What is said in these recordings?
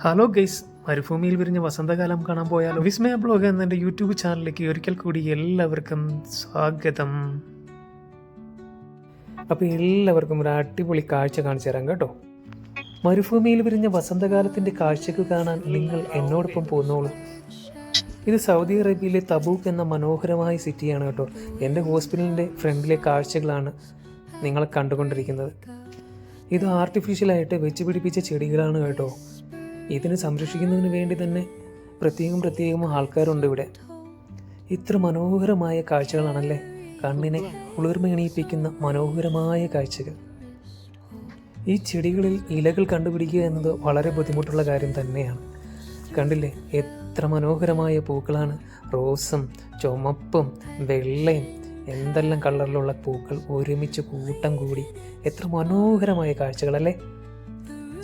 Hello guys മരുഭൂമിയിൽ വിരിഞ്ഞ വസന്തകാലം കാണാൻ പോയാലോ? വിസ്മയ ബ്ലോഗ് എന്ന എന്റെ യൂട്യൂബ് ചാനലിലേക്ക് ഒരിക്കൽ കൂടി എല്ലാവർക്കും സ്വാഗതം. അപ്പോൾ എല്ലാവർക്കും ഒരു അടിപൊളി കാഴ്ച കാണിച്ചു തരാം കേട്ടോ. മരുഭൂമിയിൽ വിരിഞ്ഞ വസന്തകാലത്തിന്റെ കാഴ്ചക്ക് കാണാൻ നിങ്ങൾ എന്നോടൊപ്പം പോകുന്നോളൂ ഇത് സൗദി അറേബ്യയിലെ തബൂക്ക് എന്ന മനോഹരമായ സിറ്റിയാണ് കേട്ടോ. എന്റെ ഹോസ്പിറ്റലിന്റെ ഫ്രണ്ടിലെ കാഴ്ചകളാണ് നിങ്ങൾ കണ്ടുകൊണ്ടിരിക്കുന്നത്. ഇത് ആർട്ടിഫിഷ്യലായിട്ട് വെച്ച് പിടിപ്പിച്ച ചെടികളാണ് കേട്ടോ. ഇതിനെ സംരക്ഷിക്കുന്നതിന് വേണ്ടി തന്നെ പ്രത്യേകം പ്രത്യേകം ആൾക്കാരുണ്ട് ഇവിടെ. ഇത്ര മനോഹരമായ കാഴ്ചകളാണല്ലേ കണ്ണിനെ കുളിർമയണിയിപ്പിക്കുന്ന മനോഹരമായ കാഴ്ചകൾ. ഈ ചെടികളിൽ ഇലകൾ കണ്ടുപിടിക്കുക എന്നത് വളരെ ബുദ്ധിമുട്ടുള്ള കാര്യം തന്നെയാണ്. കണ്ടില്ലേ? എത്ര മനോഹരമായ പൂക്കളാണ്. റോസും ചുമപ്പും വെള്ളയും എന്തെല്ലാം കളറിലുള്ള പൂക്കൾ ഒരുമിച്ച് കൂട്ടം കൂടി. എത്ര മനോഹരമായ കാഴ്ചകളല്ലേ?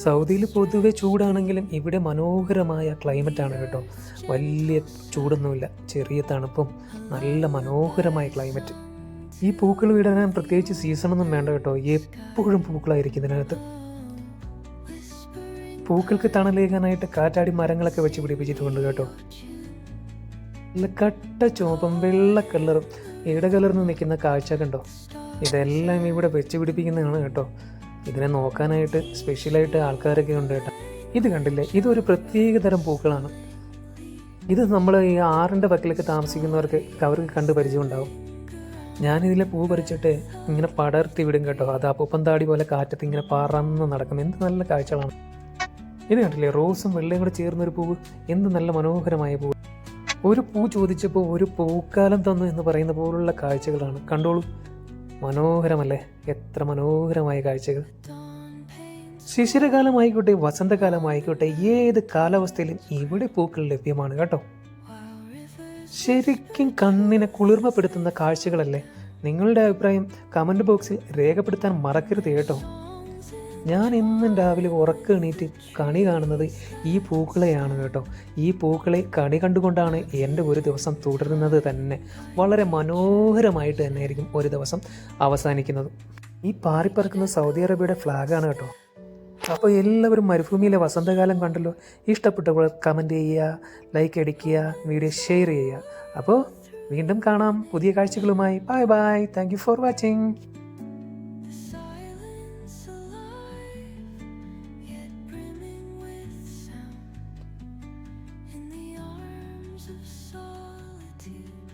സൗദിയിൽ പൊതുവെ ചൂടാണെങ്കിലും ഇവിടെ മനോഹരമായ ക്ലൈമറ്റാണ് കേട്ടോ. വലിയ ചൂടൊന്നുമില്ല. ചെറിയ തണുപ്പും നല്ല മനോഹരമായ ക്ലൈമറ്റ് ഈ പൂക്കൾ വിടാൻ പ്രത്യേകിച്ച് സീസണൊന്നും വേണ്ട കേട്ടോ. എപ്പോഴും പൂക്കളായിരിക്കും ഇതിനകത്ത്. പൂക്കൾക്ക് തണലേകാനായിട്ട് കാറ്റാടി മരങ്ങളൊക്കെ വെച്ച് പിടിപ്പിച്ചിട്ടുണ്ട് കേട്ടോ. നല്ല കട്ട ചോപ്പം വെള്ള കളറും ഇടകലർന്ന് നിൽക്കുന്ന കാഴ്ച കണ്ടോ? ഇതെല്ലാം ഇവിടെ വെച്ച് പിടിപ്പിക്കുന്നതാണ് കേട്ടോ. ഇതിനെ നോക്കാനായിട്ട് സ്പെഷ്യലായിട്ട് ആൾക്കാരൊക്കെ ഉണ്ട് കേട്ടോ. ഇത് കണ്ടില്ലേ? ഇതൊരു പ്രത്യേക തരം പൂക്കളാണ്. ഇത് നമ്മൾ ഈ ആറിന്റെ പക്കലൊക്കെ താമസിക്കുന്നവർക്ക് അവർക്ക് കണ്ട് പരിചയമുണ്ടാവും. ഞാനിതിലെ പൂ പറിച്ചിട്ട് ഇങ്ങനെ പടർത്തി വിടും കേട്ടോ. അത് അപ്പം താടി പോലെ കാറ്റത്ത് ഇങ്ങനെ പറന്ന് നടക്കും. എന്ത് നല്ല കാഴ്ചകളാണ്. ഇത് കണ്ടില്ലേ? റോസും വെള്ളയും കൂടെ ചേർന്നൊരു പൂവ്. എന്ത് നല്ല മനോഹരമായ പൂവ്. ഒരു പൂ ചോദിച്ചപ്പോൾ ഒരു പൂക്കാലം തന്നു എന്ന് പറയുന്ന പോലുള്ള കാഴ്ചകളാണ്. കണ്ടോളൂ. മനോഹരമല്ലേ? എത്ര മനോഹരമായ കാഴ്ചകൾ. ശിശിരകാലമായിക്കോട്ടെ വസന്തകാലമായിക്കോട്ടെ ഏത് കാലാവസ്ഥയിലും ഇവിടെ പൂക്കൾ ലഭ്യമാണ് കേട്ടോ. ശരിക്കും കണ്ണിനെ കുളിർമപ്പെടുത്തുന്ന കാഴ്ചകളല്ലേ? നിങ്ങളുടെ അഭിപ്രായം കമന്റ് ബോക്സിൽ രേഖപ്പെടുത്താൻ മറക്കരുത് കേട്ടോ. ഞാൻ ഇന്നും രാവിലെ ഉറക്കം എണീറ്റ് കണി കാണുന്നത് ഈ പൂക്കളെയാണ് കേട്ടോ. ഈ പൂക്കളെ കണി കണ്ടുകൊണ്ടാണ് എന്റെ ഒരു ദിവസം തുടരുന്നത് തന്നെ. വളരെ മനോഹരമായിട്ട് തന്നെ ആയിരിക്കും ഒരു ദിവസം അവസാനിക്കുന്നത്. ഈ പാറിപ്പറക്കുന്ന സൗദി അറേബ്യയുടെ ഫ്ലാഗാണ് കേട്ടോ. അപ്പോൾ എല്ലാവരും മരുഭൂമിയിലെ വസന്തകാലം കണ്ടല്ലോ. ഇഷ്ടപ്പെട്ടപ്പോൾ കമന്റ് ചെയ്യുക ലൈക്ക് അടിക്കുക വീഡിയോ ഷെയർ ചെയ്യുക. അപ്പോൾ വീണ്ടും കാണാം. പുതിയ കാഴ്ചകളുമായി. Bye bye thank for watching of solitude,